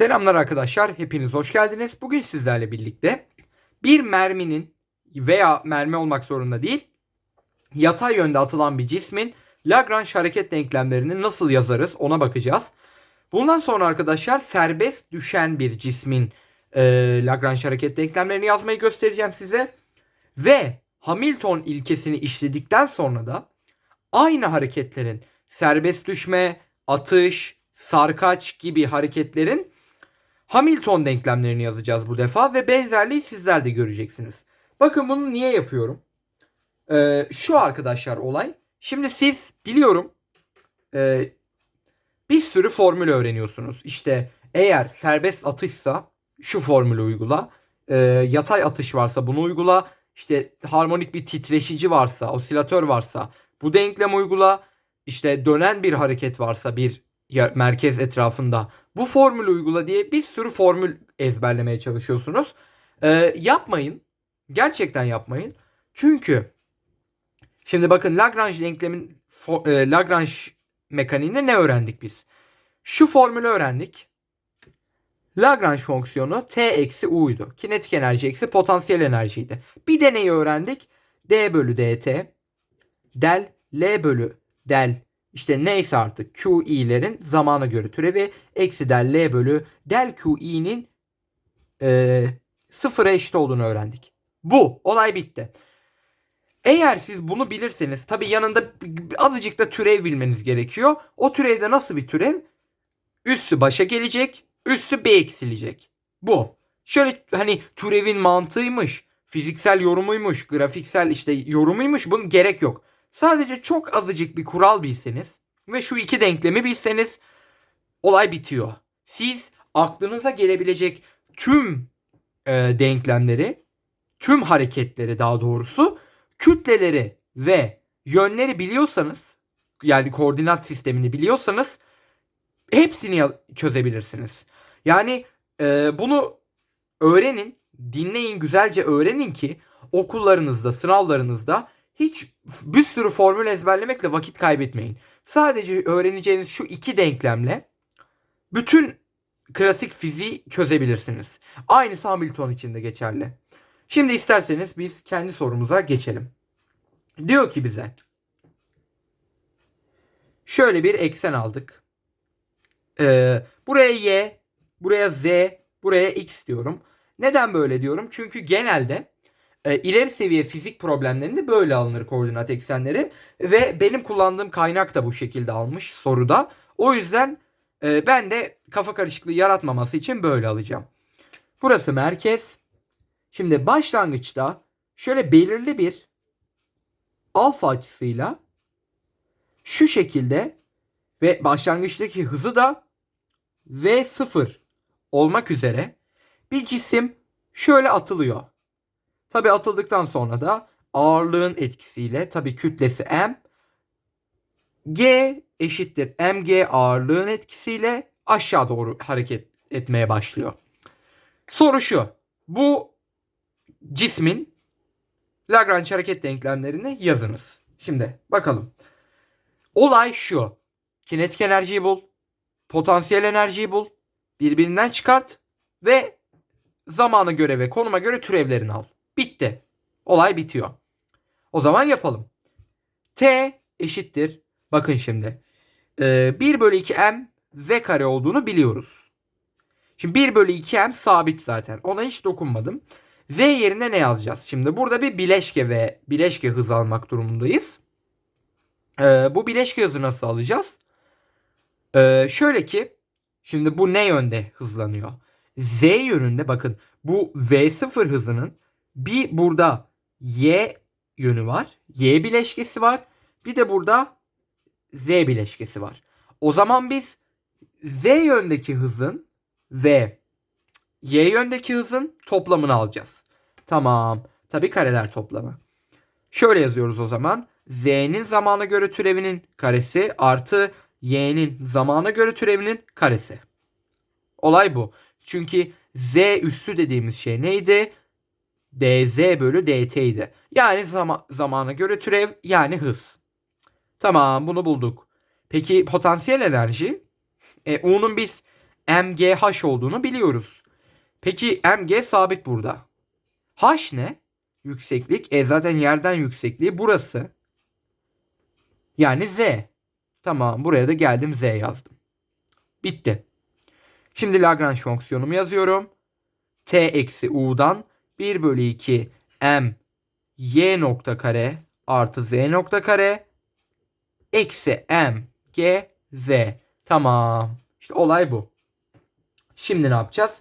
Selamlar arkadaşlar, hepiniz hoş geldiniz. Bugün sizlerle birlikte bir merminin veya mermi olmak zorunda değil, yatay yönde atılan bir cismin Lagrange hareket denklemlerini nasıl yazarız ona bakacağız. Bundan sonra arkadaşlar serbest düşen bir cismin e, Lagrange hareket denklemlerini yazmayı göstereceğim size. Ve Hamilton ilkesini işledikten sonra da aynı hareketlerin serbest düşme, atış, sarkaç gibi hareketlerin Hamilton denklemlerini yazacağız bu defa ve benzerliği sizler de göreceksiniz. Bakın bunu niye yapıyorum? Ee, şu arkadaşlar olay. Şimdi siz biliyorum e, bir sürü formül öğreniyorsunuz. İşte eğer serbest atışsa şu formülü uygula. E, yatay atış varsa bunu uygula. İşte harmonik bir titreşici varsa, osilatör varsa bu denklem uygula. İşte dönen bir hareket varsa bir merkez etrafında bu formülü uygula diye bir sürü formül ezberlemeye çalışıyorsunuz. Ee, yapmayın. Gerçekten yapmayın. Çünkü şimdi bakın Lagrange denklemin e, Lagrange mekaniğinde ne öğrendik biz? Şu formülü öğrendik. Lagrange fonksiyonu t eksi u'ydu. Kinetik enerji eksi potansiyel enerjiydi. Bir deneyi öğrendik. d bölü dt del l bölü del işte neyse artık QI'lerin zamana göre türevi eksi del L bölü del QI'nin e, sıfıra eşit olduğunu öğrendik. Bu olay bitti. Eğer siz bunu bilirseniz tabi yanında azıcık da türev bilmeniz gerekiyor. O türevde nasıl bir türev? Üssü başa gelecek, üssü B eksilecek. Bu. Şöyle hani türevin mantığıymış, fiziksel yorumuymuş, grafiksel işte yorumuymuş bunun gerek yok. Sadece çok azıcık bir kural bilseniz ve şu iki denklemi bilseniz olay bitiyor. Siz aklınıza gelebilecek tüm e, denklemleri, tüm hareketleri daha doğrusu kütleleri ve yönleri biliyorsanız yani koordinat sistemini biliyorsanız hepsini çözebilirsiniz. Yani e, bunu öğrenin, dinleyin, güzelce öğrenin ki okullarınızda, sınavlarınızda hiç bir sürü formül ezberlemekle vakit kaybetmeyin. Sadece öğreneceğiniz şu iki denklemle bütün klasik fiziği çözebilirsiniz. Aynısı Hamilton için de geçerli. Şimdi isterseniz biz kendi sorumuza geçelim. Diyor ki bize şöyle bir eksen aldık. Ee, buraya y, buraya z, buraya x diyorum. Neden böyle diyorum? Çünkü genelde e, ileri seviye fizik problemlerinde böyle alınır koordinat eksenleri ve benim kullandığım kaynak da bu şekilde almış soruda. O yüzden e, ben de kafa karışıklığı yaratmaması için böyle alacağım. Burası merkez. Şimdi başlangıçta şöyle belirli bir alfa açısıyla şu şekilde ve başlangıçtaki hızı da v0 olmak üzere bir cisim şöyle atılıyor. Tabi atıldıktan sonra da ağırlığın etkisiyle tabi kütlesi m g eşittir mg ağırlığın etkisiyle aşağı doğru hareket etmeye başlıyor. Soru şu. Bu cismin Lagrange hareket denklemlerini yazınız. Şimdi bakalım. Olay şu. Kinetik enerjiyi bul. Potansiyel enerjiyi bul. Birbirinden çıkart ve zamana göre ve konuma göre türevlerini al. Bitti. Olay bitiyor. O zaman yapalım. T eşittir. Bakın şimdi. Ee, 1 bölü 2 m v kare olduğunu biliyoruz. Şimdi 1 bölü 2 m sabit zaten. Ona hiç dokunmadım. V yerine ne yazacağız? Şimdi burada bir bileşke ve bileşke hızı almak durumundayız. Ee, bu bileşke hızı nasıl alacağız? Ee, şöyle ki şimdi bu ne yönde hızlanıyor? Z yönünde bakın bu V0 hızının bir burada Y yönü var. Y bileşkesi var. Bir de burada Z bileşkesi var. O zaman biz Z yöndeki hızın ve Y yöndeki hızın toplamını alacağız. Tamam. Tabi kareler toplamı. Şöyle yazıyoruz o zaman. Z'nin zamana göre türevinin karesi artı Y'nin zamana göre türevinin karesi. Olay bu. Çünkü Z üssü dediğimiz şey neydi? Dz bölü dt idi. Yani zama, zamana göre türev yani hız. Tamam bunu bulduk. Peki potansiyel enerji? E, U'nun biz MGH olduğunu biliyoruz. Peki MG sabit burada. H ne? Yükseklik. E zaten yerden yüksekliği burası. Yani Z. Tamam buraya da geldim Z yazdım. Bitti. Şimdi Lagrange fonksiyonumu yazıyorum. T eksi U'dan 1 bölü 2 M Y nokta kare artı Z nokta kare eksi M G Z. Tamam. İşte olay bu. Şimdi ne yapacağız?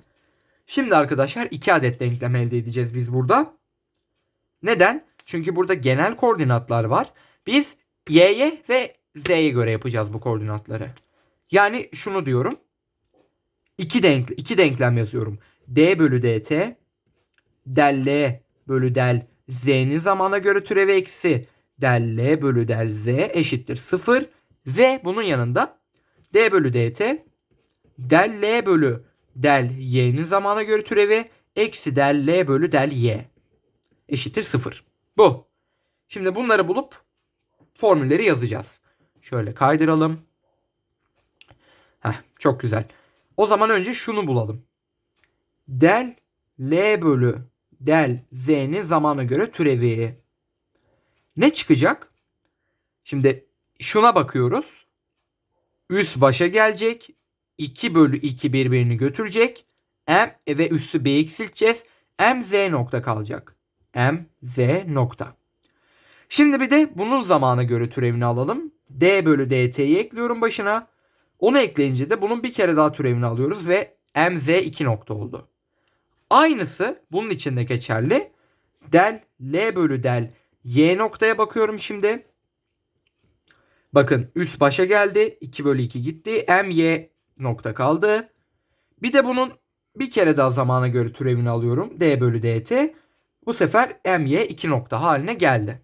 Şimdi arkadaşlar iki adet denklem elde edeceğiz biz burada. Neden? Çünkü burada genel koordinatlar var. Biz y'ye ve z'ye göre yapacağız bu koordinatları. Yani şunu diyorum. İki, denk, iki denklem yazıyorum. d bölü dt del l bölü del z'nin zamana göre türevi eksi del l bölü del z eşittir 0 ve bunun yanında d bölü dt del l bölü del y'nin zamana göre türevi eksi del l bölü del y eşittir 0. Bu. Şimdi bunları bulup formülleri yazacağız. Şöyle kaydıralım. Heh, çok güzel. O zaman önce şunu bulalım. Del L bölü del Z'nin zamana göre türevi. Ne çıkacak? Şimdi şuna bakıyoruz. Üst başa gelecek. 2 bölü 2 birbirini götürecek. M ve üssü B eksilteceğiz. M Z nokta kalacak. M Z nokta. Şimdi bir de bunun zamana göre türevini alalım. D bölü DT'yi ekliyorum başına. Onu ekleyince de bunun bir kere daha türevini alıyoruz ve MZ 2 nokta oldu. Aynısı bunun için de geçerli. Del L bölü del Y noktaya bakıyorum şimdi. Bakın üst başa geldi. 2 bölü 2 gitti. MY nokta kaldı. Bir de bunun bir kere daha zamana göre türevini alıyorum. D bölü DT. Bu sefer MY 2 nokta haline geldi.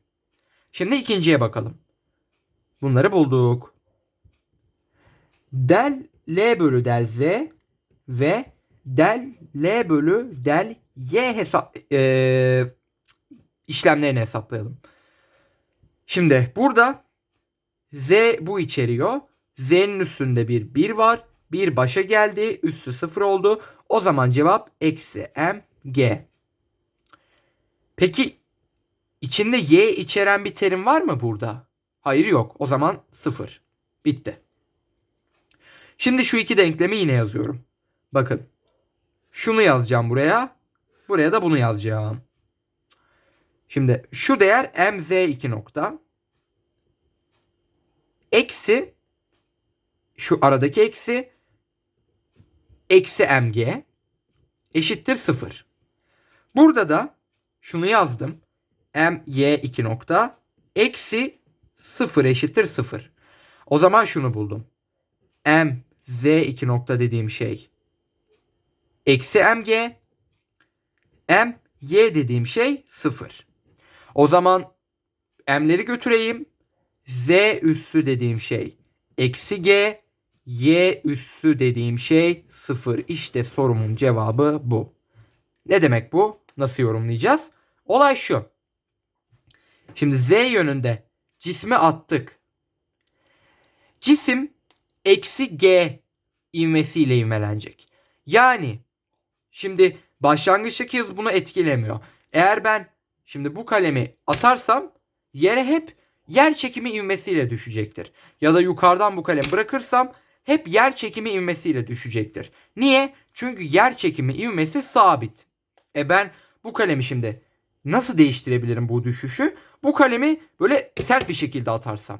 Şimdi ikinciye bakalım. Bunları bulduk. Del L bölü del Z ve del L bölü del Y hesap e, işlemlerini hesaplayalım. Şimdi burada Z bu içeriyor. Z'nin üstünde bir 1 var. 1 başa geldi. Üstü 0 oldu. O zaman cevap eksi M G. Peki içinde Y içeren bir terim var mı burada? Hayır yok. O zaman 0. Bitti. Şimdi şu iki denklemi yine yazıyorum. Bakın. Şunu yazacağım buraya. Buraya da bunu yazacağım. Şimdi şu değer mz2 nokta. Eksi şu aradaki eksi eksi mg eşittir 0. Burada da şunu yazdım. my2 nokta eksi 0 eşittir 0. O zaman şunu buldum. m z2 nokta dediğim şey eksi mg m y dediğim şey 0. O zaman m'leri götüreyim. z üssü dediğim şey eksi g y üssü dediğim şey 0. İşte sorumun cevabı bu. Ne demek bu? Nasıl yorumlayacağız? Olay şu. Şimdi z yönünde cismi attık. Cisim eksi g ivmesiyle ivmelenecek. Yani şimdi başlangıçtaki hız bunu etkilemiyor. Eğer ben şimdi bu kalemi atarsam yere hep yer çekimi ivmesiyle düşecektir. Ya da yukarıdan bu kalemi bırakırsam hep yer çekimi ivmesiyle düşecektir. Niye? Çünkü yer çekimi ivmesi sabit. E ben bu kalemi şimdi nasıl değiştirebilirim bu düşüşü? Bu kalemi böyle sert bir şekilde atarsam.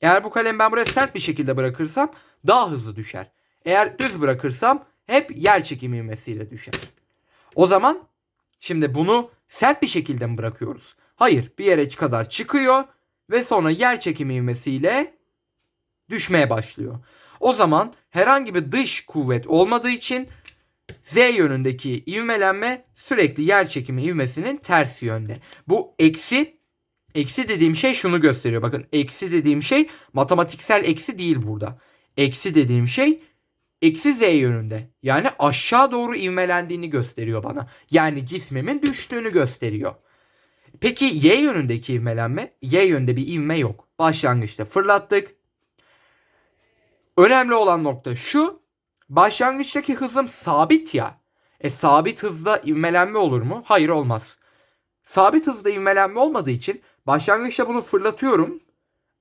Eğer bu kalemi ben buraya sert bir şekilde bırakırsam daha hızlı düşer. Eğer düz bırakırsam hep yer çekimi ivmesiyle düşer. O zaman şimdi bunu sert bir şekilde mi bırakıyoruz? Hayır bir yere kadar çıkıyor ve sonra yer çekimi ivmesiyle düşmeye başlıyor. O zaman herhangi bir dış kuvvet olmadığı için Z yönündeki ivmelenme sürekli yer çekimi ivmesinin tersi yönde. Bu eksi eksi dediğim şey şunu gösteriyor. Bakın eksi dediğim şey matematiksel eksi değil burada. Eksi dediğim şey eksi z yönünde. Yani aşağı doğru ivmelendiğini gösteriyor bana. Yani cismimin düştüğünü gösteriyor. Peki y yönündeki ivmelenme? Y yönde bir ivme yok. Başlangıçta fırlattık. Önemli olan nokta şu. başlangıçtaki hızım sabit ya. E sabit hızda ivmelenme olur mu? Hayır olmaz. Sabit hızda ivmelenme olmadığı için başlangıçta bunu fırlatıyorum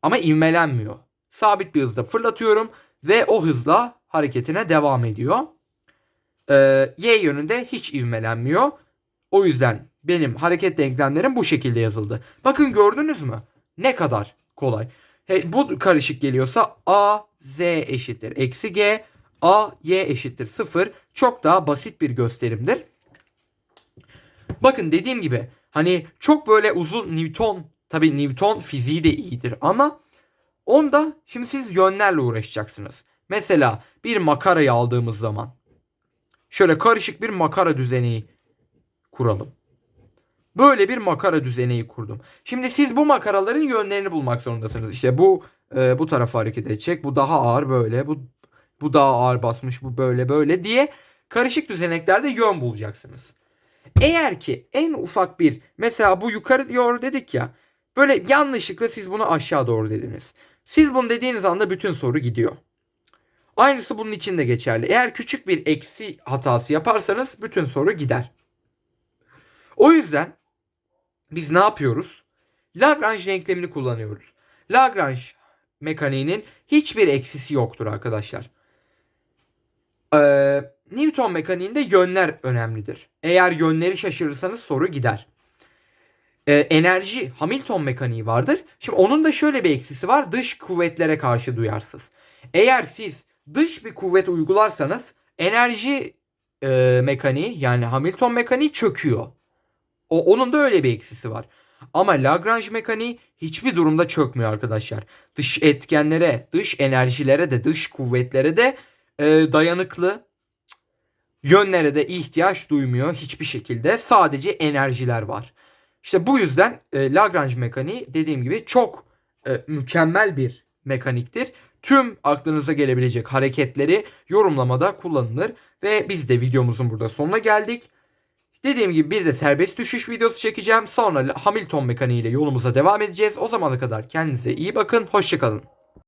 ama ivmelenmiyor. Sabit bir hızda fırlatıyorum ve o hızla hareketine devam ediyor. Ee, y yönünde hiç ivmelenmiyor. O yüzden benim hareket denklemlerim bu şekilde yazıldı. Bakın gördünüz mü? Ne kadar kolay. He, bu karışık geliyorsa a z eşittir eksi g a y eşittir 0 çok daha basit bir gösterimdir. Bakın dediğim gibi hani çok böyle uzun Newton tabi Newton fiziği de iyidir ama onda şimdi siz yönlerle uğraşacaksınız. Mesela bir makarayı aldığımız zaman şöyle karışık bir makara düzeni kuralım. Böyle bir makara düzeneyi kurdum. Şimdi siz bu makaraların yönlerini bulmak zorundasınız. İşte bu e, bu tarafa hareket edecek. Bu daha ağır böyle. Bu bu daha ağır basmış. Bu böyle böyle diye karışık düzeneklerde yön bulacaksınız. Eğer ki en ufak bir mesela bu yukarı doğru dedik ya. Böyle yanlışlıkla siz bunu aşağı doğru dediniz. Siz bunu dediğiniz anda bütün soru gidiyor. Aynısı bunun için de geçerli. Eğer küçük bir eksi hatası yaparsanız bütün soru gider. O yüzden biz ne yapıyoruz? Lagrange denklemini kullanıyoruz. Lagrange mekaniğinin hiçbir eksisi yoktur arkadaşlar. Ee, Newton mekaniğinde yönler önemlidir. Eğer yönleri şaşırırsanız soru gider. Ee, enerji Hamilton mekaniği vardır. Şimdi onun da şöyle bir eksisi var. Dış kuvvetlere karşı duyarsız. Eğer siz dış bir kuvvet uygularsanız enerji e, mekaniği yani Hamilton mekaniği çöküyor. O, onun da öyle bir eksisi var. Ama Lagrange mekaniği hiçbir durumda çökmüyor arkadaşlar. Dış etkenlere, dış enerjilere de, dış kuvvetlere de e, dayanıklı. Yönlere de ihtiyaç duymuyor hiçbir şekilde. Sadece enerjiler var. İşte bu yüzden e, Lagrange mekaniği dediğim gibi çok e, mükemmel bir mekaniktir. Tüm aklınıza gelebilecek hareketleri yorumlamada kullanılır. Ve biz de videomuzun burada sonuna geldik. Dediğim gibi bir de serbest düşüş videosu çekeceğim. Sonra Hamilton mekaniğiyle yolumuza devam edeceğiz. O zamana kadar kendinize iyi bakın. Hoşçakalın.